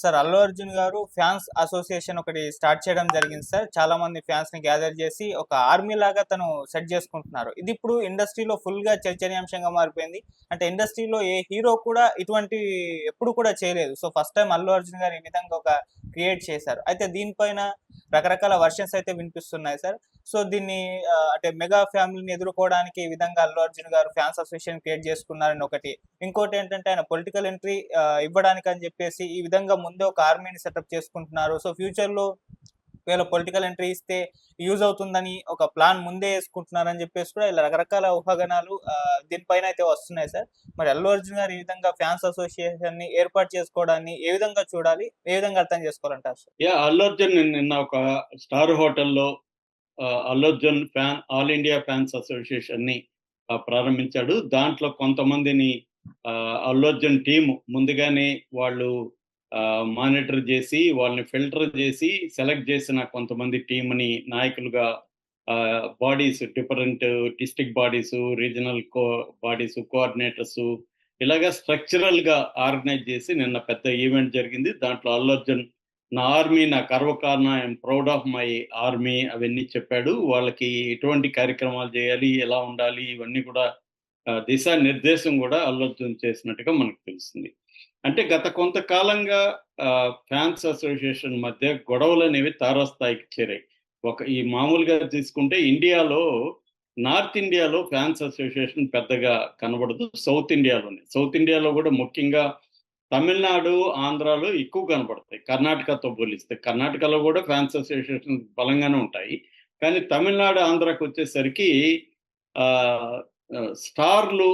Sir Allu Arjun గారు fans association ఒకటి start చేయడం జరిగింది సార్. చాలా మంది ఫ్యాన్స్ని గ్యాదర్ చేసి ఒక ఆర్మీ లాగా తను సెట్ చేసుకుంటున్నారు. ఇది ఇప్పుడు ఇండస్ట్రీలో ఫుల్గా చర్చనీయాంశంగా మారిపోయింది. అంటే ఇండస్ట్రీలో ఏ హీరో కూడా ఇటువంటి ఎప్పుడు కూడా చేయలేదు. So first time Allu Arjun garu ఈ విధంగా ఒక క్రియేట్ చేశారు. అయితే దీనిపైన రకరకాల వర్షన్స్ అయితే వినిపిస్తున్నాయి సార్. సో దీన్ని అంటే మెగా ఫ్యామిలీని ఎదుర్కోవడానికి ఈ విధంగా అల్లు అర్జున్ గారు ఫ్యాన్స్ అసోసియేషన్ క్రియేట్ చేసుకున్నారని ఒకటి. ఇంకోటి ఏంటంటే ఆయన పొలిటికల్ ఎంట్రీ ఇవ్వడానికి అని చెప్పేసి ఈ విధంగా ముందే ఒక ఆర్మీని సెటప్ చేసుకుంటున్నారు. సో ఫ్యూచర్లో ఒకవేళ పొలిటికల్ ఎంట్రీ ఇస్తే యూజ్ అవుతుందని ఒక ప్లాన్ ముందే వేసుకుంటున్నారని చెప్పేసి కూడా ఇలా రకరకాల ఊహాగానాలు దీనిపైన అయితే వస్తున్నాయి సార్. మరి అల్లు అర్జున్ గారు ఈ విధంగా ఫ్యాన్స్ అసోసియేషన్ని ఏర్పాటు చేసుకోవడాన్ని ఏ విధంగా చూడాలి ఏ విధంగా అర్థం చేసుకోవాలంటారు సార్? యా అల్లు అర్జున్ నిన్న- నిన్న ఒక స్టార్ హోటల్లో Allu Arjun Allu Arjun fan all India fans అసోసియేషన్ని ప్రారంభించాడు. దాంట్లో కొంతమందిని ఆ, అల్లు అర్జున్ టీం ముందుగానే వాళ్ళు మానిటర్ చేసి వాళ్ళని ఫిల్టర్ చేసి సెలెక్ట్ చేసిన కొంతమంది టీంని నాయకులుగా bodies different district bodies regional co bodies coordinators ఇలాగా స్ట్రక్చరల్గా ఆర్గనైజ్ చేసి నిన్న పెద్ద ఈవెంట్ జరిగింది. దాంట్లో అల్లు అర్జున్ నా ఆర్మీ నా గర్వకారణ I'm proud of my army అవన్నీ చెప్పాడు. వాళ్ళకి ఎటువంటి కార్యక్రమాలు చేయాలి ఎలా ఉండాలి ఇవన్నీ కూడా దిశా నిర్దేశం కూడా అల్లర్జున్ చేసినట్టుగా మనకు తెలుస్తుంది. అంటే గత కొంతకాలంగా ఫ్యాన్స్ అసోసియేషన్ మధ్య గొడవలు అనేవి తారాస్థాయికి చేరాయి. ఒక ఈ మామూలుగా తీసుకుంటే ఇండియాలో నార్త్ ఇండియాలో ఫ్యాన్స్ అసోసియేషన్ పెద్దగా కనబడదు సౌత్ ఇండియాలోనే. సౌత్ ఇండియాలో కూడా ముఖ్యంగా తమిళనాడు ఆంధ్రాలో ఎక్కువ కనబడతాయి కర్ణాటకతో పోలిస్తే. కర్ణాటకలో కూడా ఫ్యాన్స్ అసోసియేషన్ బలంగానే ఉంటాయి. కానీ తమిళనాడు ఆంధ్రాకి వచ్చేసరికి స్టార్లు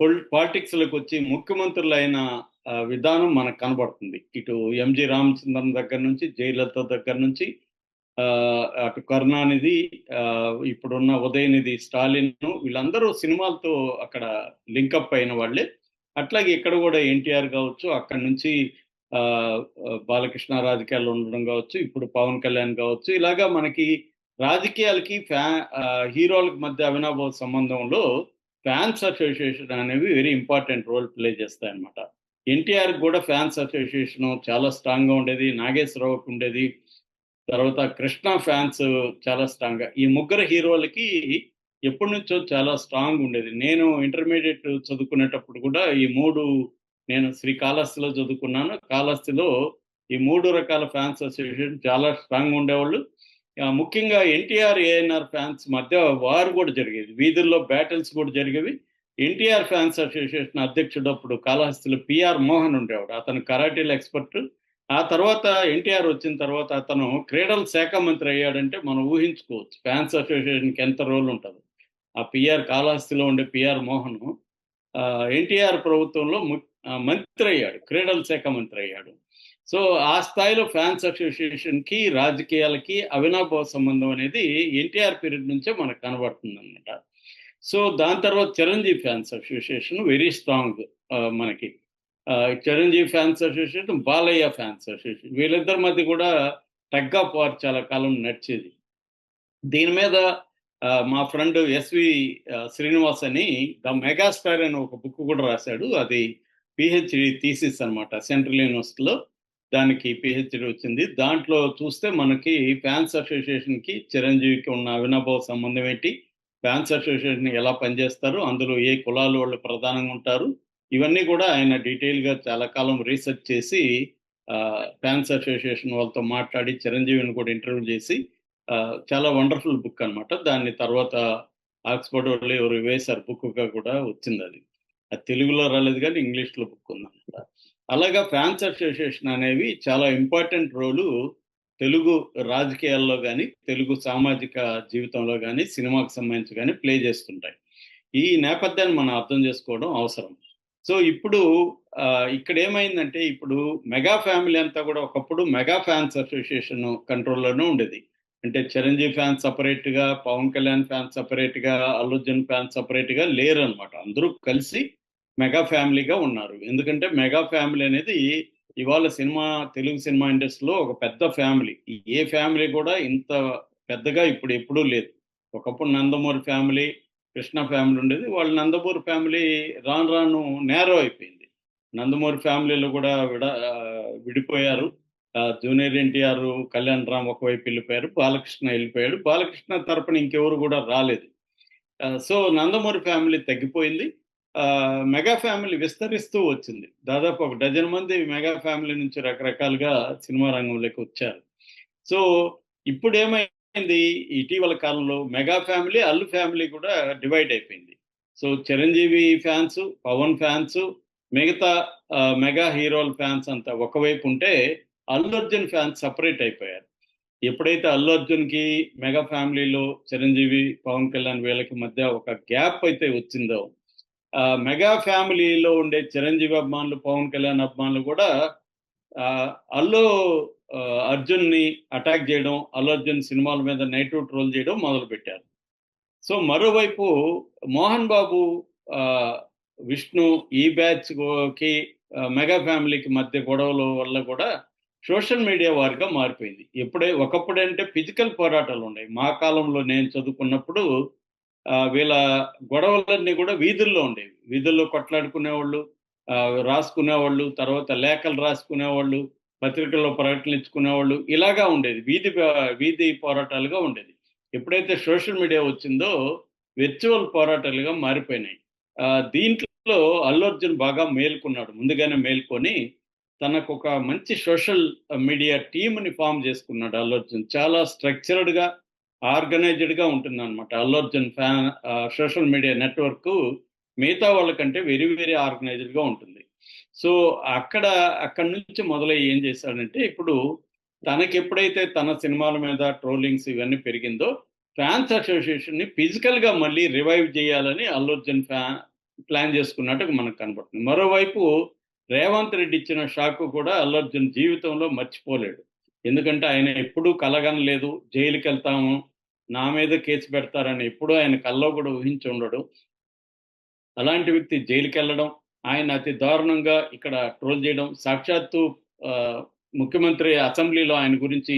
పాలిటిక్స్లోకి పాలిటిక్స్లకు వచ్చి ముఖ్యమంత్రులు అయిన విధానం మనకు కనబడుతుంది. ఇటు ఎంజి రామచంద్రన్ దగ్గర నుంచి జయలలిత దగ్గర నుంచి అటు కరుణానిధి ఇప్పుడున్న ఉదయనిధి స్టాలిన్ వీళ్ళందరూ సినిమాలతో అక్కడ లింకప్ అయిన వాళ్ళే. అట్లాగే ఇక్కడ కూడా ఎన్టీఆర్ కావచ్చు అక్కడి నుంచి ఆ, బాలకృష్ణ రాజకీయాలు ఉండడం కావచ్చు ఇప్పుడు పవన్ కళ్యాణ్ కావచ్చు ఇలాగా మనకి రాజకీయాలకి ఫ్యా హీరోలకి హీరోలకు మధ్య అవినాభావ సంబంధంలో ఫ్యాన్స్ అసోసియేషన్ అనేవి వెరీ ఇంపార్టెంట్ రోల్ ప్లే చేస్తాయి అన్నమాట ఎన్టీఆర్ కూడా ఫ్యాన్స్ అసోసియేషన్ చాలా స్ట్రాంగ్గా ఉండేది నాగేశ్వరరావుకి ఉండేది తర్వాత కృష్ణ ఫ్యాన్స్ చాలా స్ట్రాంగ్గా ఈ ముగ్గురు హీరోలకి ఎప్పటి నుంచో చాలా స్ట్రాంగ్ ఉండేది. నేను ఇంటర్మీడియట్ చదువుకునేటప్పుడు కూడా ఈ మూడు నేను శ్రీ కాళహస్తిలో చదువుకున్నాను. కాళహస్తిలో ఈ మూడు రకాల ఫ్యాన్స్ అసోసియేషన్ చాలా స్ట్రాంగ్ ఉండేవాళ్ళు. ముఖ్యంగా ఎన్టీఆర్ ఏఎన్ఆర్ ఫ్యాన్స్ మధ్య వార్ కూడా జరిగేది. వీధుల్లో బ్యాటిల్స్ కూడా జరిగేవి. ఎన్టీఆర్ ఫ్యాన్స్ అసోసియేషన్ అధ్యక్షుడు అప్పుడు కాళహస్తిలో పిఆర్ మోహన్ ఉండేవాడు. అతను కరాటీల ఎక్స్పర్ట్ ఆ తర్వాత ఎన్టీఆర్ వచ్చిన తర్వాత అతను క్రీడల శాఖ మంత్రి అయ్యాడంటే మనం ఊహించుకోవచ్చు. ఫ్యాన్స్ అసోసియేషన్కి ఎంత రోల్ ఉంటుంది. ఆ పిఆర్ కాళహస్తిలో ఉండే పిఆర్ మోహన్ ఎన్టీఆర్ ప్రభుత్వంలో మంత్రి అయ్యాడు క్రీడల శాఖ మంత్రి అయ్యాడు. సో ఆ స్థాయిలో ఫ్యాన్స్ అసోసియేషన్కి రాజకీయాలకి అవినాభావ సంబంధం అనేది ఎన్టీఆర్ పీరియడ్ నుంచే మనకు కనబడుతుంది అనమాట సో దాని తర్వాత Chiranjeevi fans association very strong మనకి. Chiranjeevi fans association Balayya fans association వీళ్ళిద్దరి మధ్య కూడా టగ్గా ఆఫ్ చాలా కాలం నడిచేది. దీని మీద మా ఫ్రెండ్ ఎస్వి శ్రీనివాస్ అని ద మెగాస్టార్ అని ఒక బుక్ కూడా రాశాడు. అది పిహెచ్డి థీసిస్ అన్నమాట. సెంట్రల్ యూనివర్సిటీలో దానికి పిహెచ్డి వచ్చింది. దాంట్లో చూస్తే మనకి ఫ్యాన్స్ అసోసియేషన్కి చిరంజీవికి ఉన్న అవినాభావ సంబంధం ఏంటి? ఫ్యాన్స్ అసోసియేషన్ ఎలా పనిచేస్తారు? అందులో ఏ కులాలు వాళ్ళు ప్రధానంగా ఉంటారు? ఇవన్నీ కూడా ఆయన డీటెయిల్గా చాలా కాలం రీసెర్చ్ చేసి ఫ్యాన్స్ అసోసియేషన్ వాళ్ళతో మాట్లాడి చిరంజీవిని కూడా ఇంటర్వ్యూ చేసి చాలా వండర్ఫుల్ బుక్ అన్నమాట. దాన్ని తర్వాత ఆక్స్ఫర్డ్ వాళ్ళు ఎవరు వేశారు బుక్గా కూడా వచ్చింది అది. అది తెలుగులో రాలేదు కానీ ఇంగ్లీష్లో బుక్ ఉందన్నమాట. అలాగా ఫ్యాన్స్ అసోసియేషన్ అనేవి చాలా ఇంపార్టెంట్ రోలు తెలుగు రాజకీయాల్లో కానీ తెలుగు సామాజిక జీవితంలో కానీ సినిమాకు సంబంధించి కానీ ప్లే చేస్తుంటాయి. ఈ నేపథ్యాన్ని మనం అర్థం చేసుకోవడం అవసరం. సో ఇప్పుడు ఇక్కడ ఏమైందంటే ఇప్పుడు మెగా ఫ్యామిలీ అంతా కూడా ఒకప్పుడు మెగా ఫ్యాన్స్ అసోసియేషన్ కంట్రోల్లోనే ఉండేది. అంటే చిరంజీవి ఫ్యాన్స్ సపరేట్గా పవన్ కళ్యాణ్ ఫ్యాన్స్ సపరేట్గా అల్లు ఫ్యాన్స్ సపరేట్గా లేరు అనమాట అందరూ కలిసి మెగా ఫ్యామిలీగా ఉన్నారు. ఎందుకంటే మెగా ఫ్యామిలీ అనేది ఇవాళ సినిమా తెలుగు సినిమా ఇండస్ట్రీలో ఒక పెద్ద ఫ్యామిలీ. ఏ ఫ్యామిలీ కూడా ఇంత పెద్దగా ఇప్పుడు ఎప్పుడూ లేదు. ఒకప్పుడు నందమూరి ఫ్యామిలీ కృష్ణ ఫ్యామిలీ ఉండేది. వాళ్ళ నందమూరి ఫ్యామిలీ రాను రాను నేరో అయిపోయింది. నందమూరి ఫ్యామిలీలో కూడా విడ విడిపోయారు. జూనియర్ ఎన్టీఆర్ కళ్యాణ్ రామ్ ఒకవైపు వెళ్ళిపోయారు బాలకృష్ణ వెళ్ళిపోయాడు. బాలకృష్ణ తరపున ఇంకెవరు కూడా రాలేదు. సో నందమూరి ఫ్యామిలీ తగ్గిపోయింది. మెగా ఫ్యామిలీ విస్తరిస్తూ వచ్చింది. దాదాపు ఒక డజన్ మంది మెగా ఫ్యామిలీ నుంచి రకరకాలుగా సినిమా రంగంలోకి వచ్చారు. సో ఇప్పుడు ఏమైంది ఇటీవల కాలంలో మెగా ఫ్యామిలీ అల్లు ఫ్యామిలీ కూడా డివైడ్ అయిపోయింది. So Chiranjeevi fans Pawan fans మిగతా మెగా హీరోల ఫ్యాన్స్ అంతా ఒకవైపు ఉంటే అల్లు అర్జున్ ఫ్యాన్స్ సపరేట్ అయిపోయారు. ఎప్పుడైతే అల్లు అర్జున్కి మెగా ఫ్యామిలీలో చిరంజీవి పవన్ కళ్యాణ్ వీళ్ళకి మధ్య ఒక గ్యాప్ అయితే వచ్చిందో మెగా ఫ్యామిలీలో ఉండే చిరంజీవి అభిమానులు పవన్ కళ్యాణ్ అభిమానులు కూడా అల్లు అర్జున్ని అటాక్ చేయడం అల్లు అర్జున్ సినిమాల మీద నైట్ ట్రోల్ చేయడం మొదలుపెట్టారు. సో మరోవైపు మోహన్ బాబు విష్ణు ఈ బ్యాచ్కి మెగా ఫ్యామిలీకి మధ్య గొడవల వల్ల కూడా సోషల్ మీడియా వారిగా మారిపోయింది. ఎప్పుడే ఒకప్పుడంటే ఫిజికల్ పోరాటాలు ఉన్నాయి. మా కాలంలో నేను చదువుకున్నప్పుడు వీళ్ళ గొడవలన్నీ కూడా వీధుల్లో ఉండేవి. వీధుల్లో కొట్లాడుకునేవాళ్ళు రాసుకునేవాళ్ళు తర్వాత లేఖలు రాసుకునేవాళ్ళు పత్రికల్లో ప్రకటనలు ఇలాగా ఉండేది. వీధి వీధి పోరాటాలుగా ఉండేది. ఎప్పుడైతే సోషల్ మీడియా వచ్చిందో వెర్చువల్ పోరాటాలుగా మారిపోయినాయి. దీంట్లో అల్లు అర్జున్ బాగా మేల్కొన్నాడు. ముందుగానే మేల్కొని తనకు ఒక మంచి సోషల్ మీడియా టీంని ఫామ్ చేసుకున్నాడు అల్లు అర్జున్ చాలా స్ట్రక్చర్డ్గా ఆర్గనైజ్డ్గా ఉంటుంది అనమాట Allu Arjun fan social media network. మిగతా వాళ్ళకంటే వెరీ వెరీ ఆర్గనైజ్డ్గా ఉంటుంది. సో అక్కడ అక్కడ నుంచి మొదలై ఏం చేశాడంటే ఇప్పుడు తనకి ఎప్పుడైతే తన సినిమాల మీద ట్రోలింగ్స్ ఇవన్నీ పెరిగిందో ఫ్యాన్స్ అసోసియేషన్ని ఫిజికల్గా మళ్ళీ రివైవ్ చేయాలని అల్లు అర్జున్ ఫ్యాన్ ప్లాన్ చేసుకున్నట్టు మనకు కనబడుతుంది. మరోవైపు రేవంత్ రెడ్డి ఇచ్చిన షాక్ కూడా అల్లు అర్జున్ జీవితంలో మర్చిపోలేడు. ఎందుకంటే ఆయన ఎప్పుడూ కలగనలేదు జైలుకి వెళ్తాము నా మీద కేసు పెడతారని ఎప్పుడూ ఆయన కల్లో కూడా ఊహించి ఉండడు. అలాంటి వ్యక్తి జైలుకి వెళ్ళడం ఆయన అతి దారుణంగా ఇక్కడ ట్రోల్ చేయడం సాక్షాత్తు ముఖ్యమంత్రి అసెంబ్లీలో ఆయన గురించి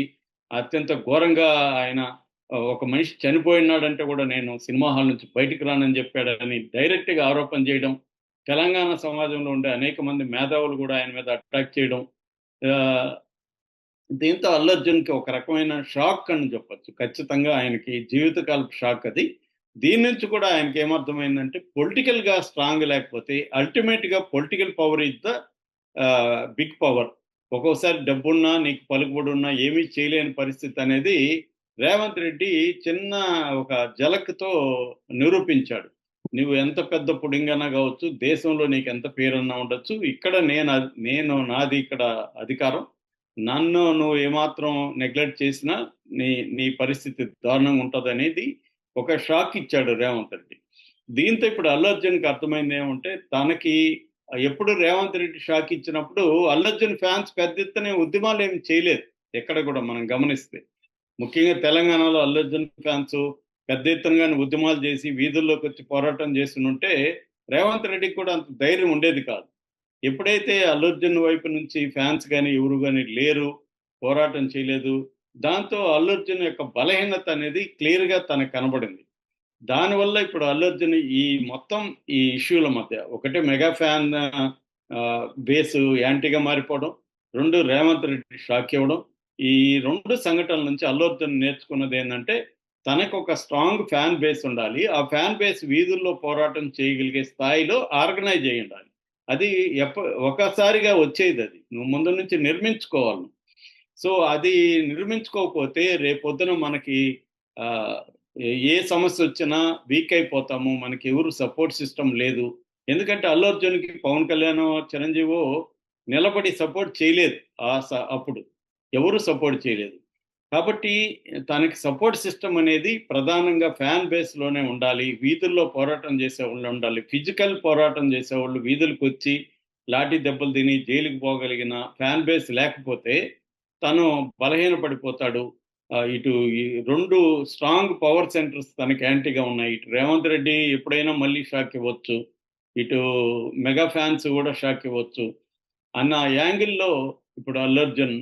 అత్యంత ఘోరంగా ఆయన ఒక మనిషి చనిపోయినాడంటే కూడా నేను సినిమా హాల్ నుంచి బయటికి రానని చెప్పాడని డైరెక్ట్గా ఆరోపణ చేయడం తెలంగాణ సమాజంలో ఉండే అనేక మంది మేధావులు కూడా ఆయన మీద అటాక్ చేయడం దీంతో అల్లర్జున్కి ఒక రకమైన షాక్ అని చెప్పొచ్చు. ఖచ్చితంగా ఆయనకి జీవితకాలపు షాక్ అది. దీని నుంచి కూడా ఆయనకి ఏమర్థమైందంటే పొలిటికల్గా స్ట్రాంగ్ లేకపోతే అల్టిమేట్గా political power is the big power. ఒక్కోసారి డబ్బున్నా నీకు పలుకుబడి ఉన్నా ఏమీ చేయలేని పరిస్థితి అనేది రేవంత్ రెడ్డి చిన్న ఒక జలక్తో నిరూపించాడు. నువ్వు ఎంత పెద్ద పుడింగనా కావచ్చు దేశంలో నీకు ఎంత పేరన్నా ఉండొచ్చు. ఇక్కడ నేను నేను నాది ఇక్కడ అధికారం. నన్ను నువ్వు ఏమాత్రం నెగ్లెక్ట్ చేసినా నీ నీ పరిస్థితి దారుణంగా ఉంటుంది అనేది ఒక షాక్ ఇచ్చాడు రేవంత్ రెడ్డి. దీంతో ఇప్పుడు అల్లర్జున్కి అర్థమైంది ఏమంటే తనకి ఎప్పుడు రేవంత్ రెడ్డి షాక్ ఇచ్చినప్పుడు అల్లు అర్జున్ ఫ్యాన్స్ పెద్ద ఎత్తున ఉద్యమాలు ఏమి చేయలేదు. ఎక్కడ కూడా మనం గమనిస్తే. ముఖ్యంగా తెలంగాణలో అల్లు అర్జున్ ఫ్యాన్స్ పెద్ద ఎత్తునగానే ఉద్యమాలు చేసి వీధుల్లోకి వచ్చి పోరాటం చేస్తుంటే రేవంత్ రెడ్డికి కూడా అంత ధైర్యం ఉండేది కాదు. ఎప్పుడైతే అల్లు అర్జున్ వైపు నుంచి ఫ్యాన్స్ కానీ ఎవరు కానీ లేరు పోరాటం చేయలేదు దాంతో అల్లుర్జున్ యొక్క బలహీనత అనేది క్లియర్గా తనకు కనబడింది. దానివల్ల ఇప్పుడు అల్లు అర్జున్ ఈ మొత్తం ఈ ఇష్యూల మధ్య ఒకటే మెగా ఫ్యాన్ బేస్ యాంటీగా మారిపోవడం రెండు రేవంత్ రెడ్డి షాక్ ఇవ్వడం ఈ రెండు సంఘటనల నుంచి అల్లు అర్జున్ నేర్చుకున్నది ఏంటంటే తనకు ఒక స్ట్రాంగ్ ఫ్యాన్ బేస్ ఉండాలి. ఆ ఫ్యాన్ బేస్ వీధుల్లో పోరాటం చేయగలిగే స్థాయిలో ఆర్గనైజ్ అయి ఉండాలి. అది ఎప్ప ఒకసారిగా వచ్చేది అది. నువ్వు ముందు నుంచి నిర్మించుకోవాలి. సో అది నిర్మించుకోకపోతే రేపొద్దున మనకి ఏ- సమస్య వచ్చినా వీక్ అయిపోతాము. మనకి ఎవరు సపోర్ట్ సిస్టమ్ లేదు. ఎందుకంటే అల్లు అర్జున్కి పవన్ కళ్యాణ్ చిరంజీవి నిలబడి సపోర్ట్ చేయలేదు ఆ స- అప్పుడు. ఎవరు సపోర్ట్ చేయలేదు. కాబట్టి తనకి సపోర్ట్ సిస్టమ్ అనేది ప్రధానంగా ఫ్యాన్ బేస్లోనే ఉండాలి వీధుల్లో పోరాటం చేసే వాళ్ళు ఉండాలి ఫిజికల్ పోరాటం చేసే వాళ్ళు వీధులకు వచ్చి లాఠీ దెబ్బలు తిని జైలుకి పోగలిగిన ఫ్యాన్ బేస్ లేకపోతే తను బలహీన పడిపోతాడు ఇటు ఈ రెండు స్ట్రాంగ్ పవర్ సెంటర్స్ తనకి యాంటీగా ఉన్నాయి. ఇటు రేవంత్ రెడ్డి ఎప్పుడైనా మళ్ళీ షాక్ ఇవ్వచ్చు ఇటు మెగా ఫ్యాన్స్ కూడా షాక్ ఇవ్వచ్చు. అన్న యాంగిల్లో ఇప్పుడు అల్లర్జున్